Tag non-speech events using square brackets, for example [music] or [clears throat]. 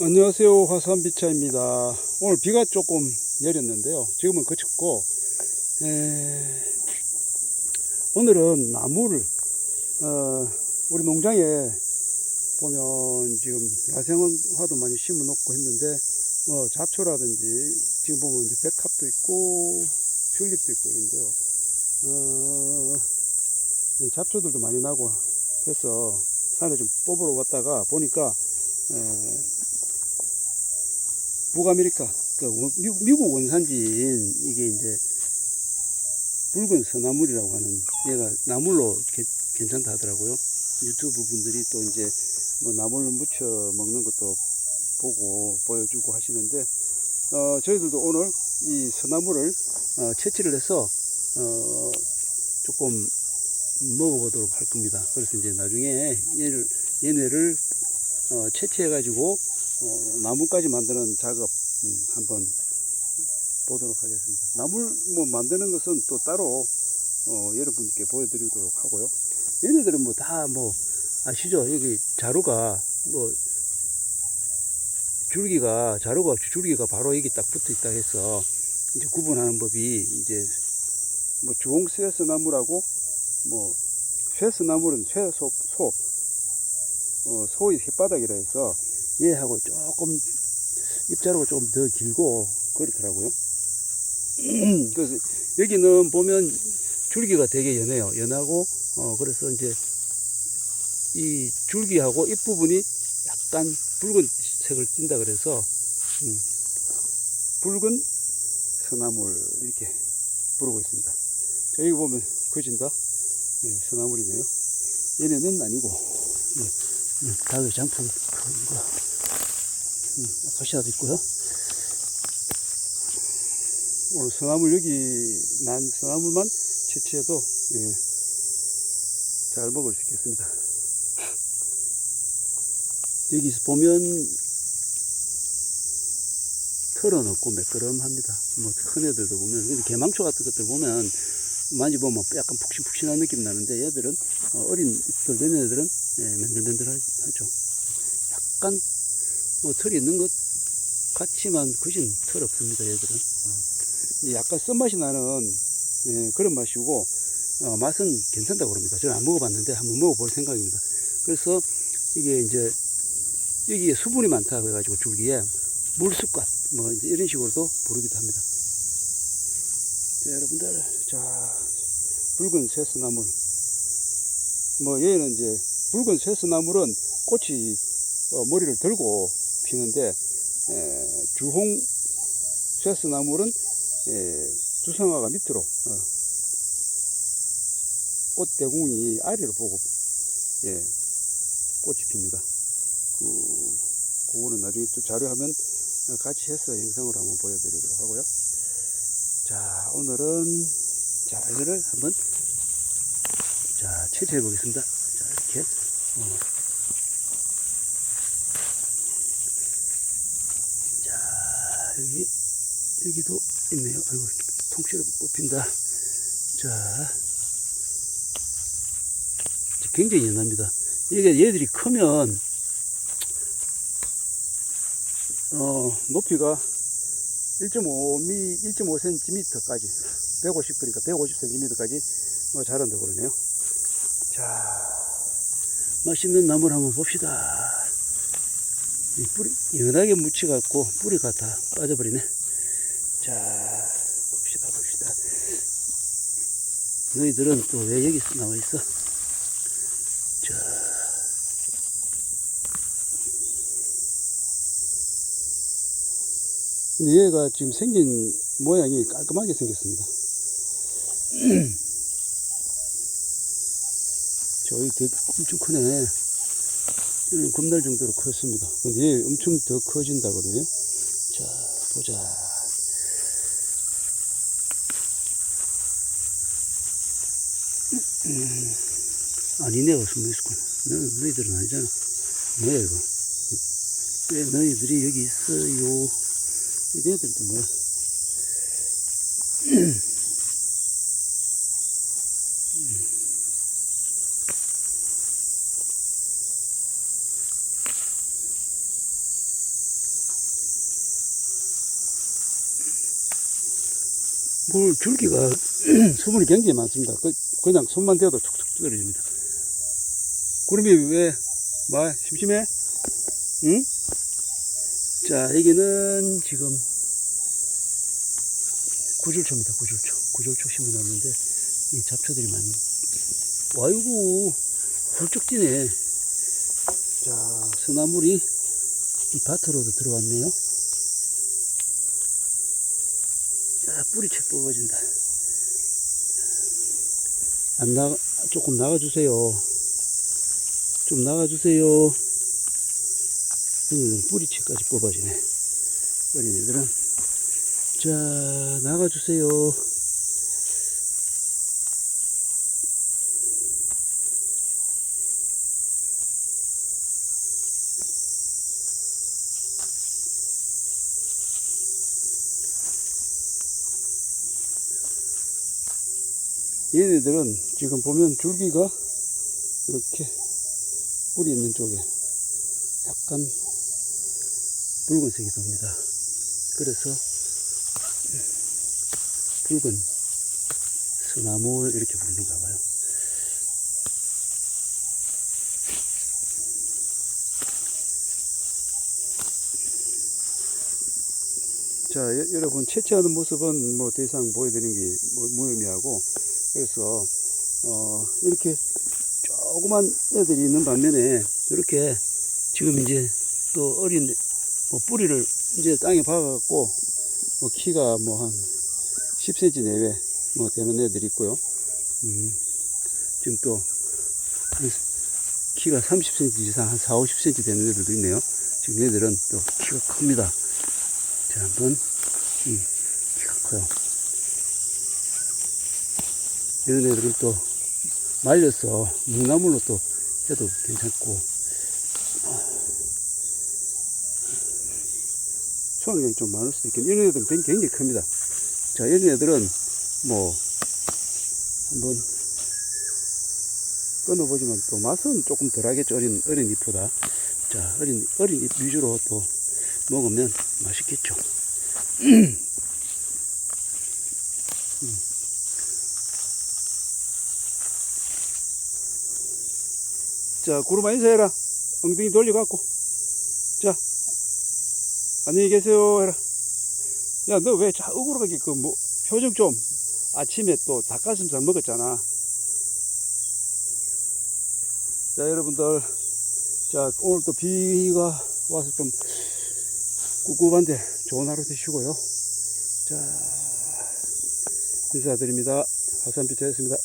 안녕하세요. 화산비차입니다. 오늘 비가 조금 내렸는데요. 지금은 그쳤고 에, 오늘은 나무를 어, 우리 농장에 보면 지금 야생화도 많이 심어 놓고 했는데 뭐 잡초라든지 지금 보면 이제 백합도 있고 튤립도 있고 이런데요. 어, 이 잡초들도 많이 나고 해서 산에 좀 뽑으러 왔다가 보니까 에, 북아메리카, 그 원- 미국, 원산지인 이게 이제 붉은 서나물이라고 하는 얘가 나물로 게- 괜찮다 하더라고요. 유튜브 분들이 또 이제 뭐 나물 무쳐 먹는 것도 보고 보여주고 하시는데, 어, 저희들도 오늘 이 서나물을 어, 채취를 해서 어, 조금 먹어보도록 할 겁니다. 그래서 이제 나중에 얘를, 얘네를 어, 채취해가지고 어, 나무까지 만드는 작업 음, 한번 보도록 하겠습니다. 나물 뭐 만드는 것은 또 따로 어, 여러분께 보여드리도록 하고요. 얘네들은 뭐다뭐 아시죠? 여기 자루가 뭐 줄기가 자루가 줄기가 바로 여기 딱 붙어 있다 해서 이제 구분하는 법이 이제 뭐 주홍 쇠스 나무라고 뭐 쇠스나물은 쇠소 소 어, 소의 혓바닥이라 해서 얘하고 조금 입자루가 조금 더 길고 그렇더라고요. [clears throat] 그래서 여기는 보면 줄기가 되게 연해요. 연하고 어 그래서 이제 이 줄기하고 잎 부분이 약간 붉은 색을 띈다 그래서 음, 붉은 서나물 이렇게 부르고 있습니다. 자 여기 보면 거진다 예, 서나물이네요. 얘네는 아니고 예, 음, 다들 장풍 음, 아카시아도 있고요. 오늘 서나물 여기 난 서나물만 채취해도 예, 잘 먹을 수 있겠습니다. 여기서 보면 털은 없고 매끄럼합니다. 뭐 큰 애들도 보면 근데 개망초 같은 것들 보면 만지보면 약간 푹신푹신한 느낌 나는데 얘들은 어, 어린 잎들 된 애들은 예, 맨들맨들하죠. 약간 뭐 털이 있는 것 같지만 그진 털 없습니다. 얘들은 어. 약간 쓴맛이 나는 예, 그런 맛이고 어, 맛은 괜찮다고 그럽니다. 저는 안 먹어봤는데 한번 먹어볼 생각입니다. 그래서 이게 이제 여기에 수분이 많다고 해가지고 줄기에 물쑥갓 뭐 이런 식으로도 부르기도 합니다. 자, 여러분들 자 붉은 쇠스나물 뭐 얘는 이제 붉은 쇠스나물은 꽃이 어, 머리를 들고 피는데 에, 주홍 쇠스나물은 에, 두성화가 밑으로 어, 꽃대궁이 아래로 보고 예, 꽃이 핍니다. 그, 그거는 나중에 또 자료하면 같이 해서 영상으로 한번 보여드리도록 하고요. 자, 오늘은 자 이거를 한번 자 채취해 보겠습니다. 자 이렇게 어. 자 여기 여기도 있네요. 아이고 통째로 뽑힌다. 자 굉장히 연합니다. 이게 얘들이 크면 어 높이가 1.5미 1.5cm까지 150 그러니까 150cm까지 뭐 자란다고 그러네요. 자 맛있는 나무를 한번 봅시다. 이 뿌리 연하게 묻혀 갖고 뿌리가 다 빠져버리네. 자 봅시다 봅시다. 너희들은 또 왜 여기 나와 있어? 얘가 지금 생긴 모양이 깔끔하게 생겼습니다. [clears throat] 저희 되게 엄청 크네. 금날 정도로 컸습니다. 근데 얘 엄청 더 커진다 그러네요. 자, 보자. [clears throat] 음, 아니네, 무슨 있구나. 너, 너희들은 아니잖아. 뭐야, 이거? 왜 너희들이 여기 있어요? 얘네들 또 뭐야? 물 줄기가 [clears throat] 수분이 굉장히 많습니다. 그, 그냥 손만 대도 툭툭 떨어집니다. 구름이 왜, 뭐, 심심해? 응? 자, 여기는 지금 구줄초입니다. 구줄초. 구줄초 심어놨는데, 이 잡초들이 많이, 아이고, 훌쩍 뛰네. 자, 소나물이 이 밭으로도 들어왔네요. 자, 뿌리채 뽑아진다. 안 나, 조금 나가주세요. 좀 나가주세요. 여기는 뿌리채까지 뽑아지네. 어린애들은. 자, 나가주세요. 얘네들은 지금 보면 줄기가 이렇게 뿌리 있는 쪽에 약간 붉은색이 돕니다. 그래서 붉은 소나무 이렇게 부르는가 봐요. 자, 여, 여러분 채취하는 모습은 뭐 더 이상 보여드리는 게 뭐- 무의미하고 그래서 어, 이렇게 조그만 애들이 있는 반면에 이렇게 지금 이제 또 어린 뭐 뿌리를 이제 땅에 박아갖고 뭐 키가 뭐 한 10cm 내외 뭐 되는 애들이 있고요. 음, 지금 또한 키가 30cm 이상 한 4, 50cm 되는 애들도 있네요. 지금 얘들은 또 키가 큽니다. 자, 한번 음, 키가 커요. 이런 애들은 또 말려서 묵나물로 또 해도 괜찮고 수확량이 좀 많을 수도 있겠네. 이런 애들은 굉장히 큽니다. 자 이런 애들은 뭐 한번 끊어보지만 또 맛은 조금 덜하겠죠. 어린 어린 잎보다. 자 어린 어린 잎 위주로 또 먹으면 맛있겠죠. [clears throat] 자, 구름아 인사해라. 엉덩이 돌려갖고. 자, 안녕히 계세요. 야, 너 왜 자, 억울하게 그, 뭐, 표정 좀. 아침에 또 닭가슴살 먹었잖아. 자, 여러분들. 자, 오늘 또 비가 와서 좀 꿉꿉한데 좋은 하루 되시고요. 자, 인사드립니다. 화산비트였습니다.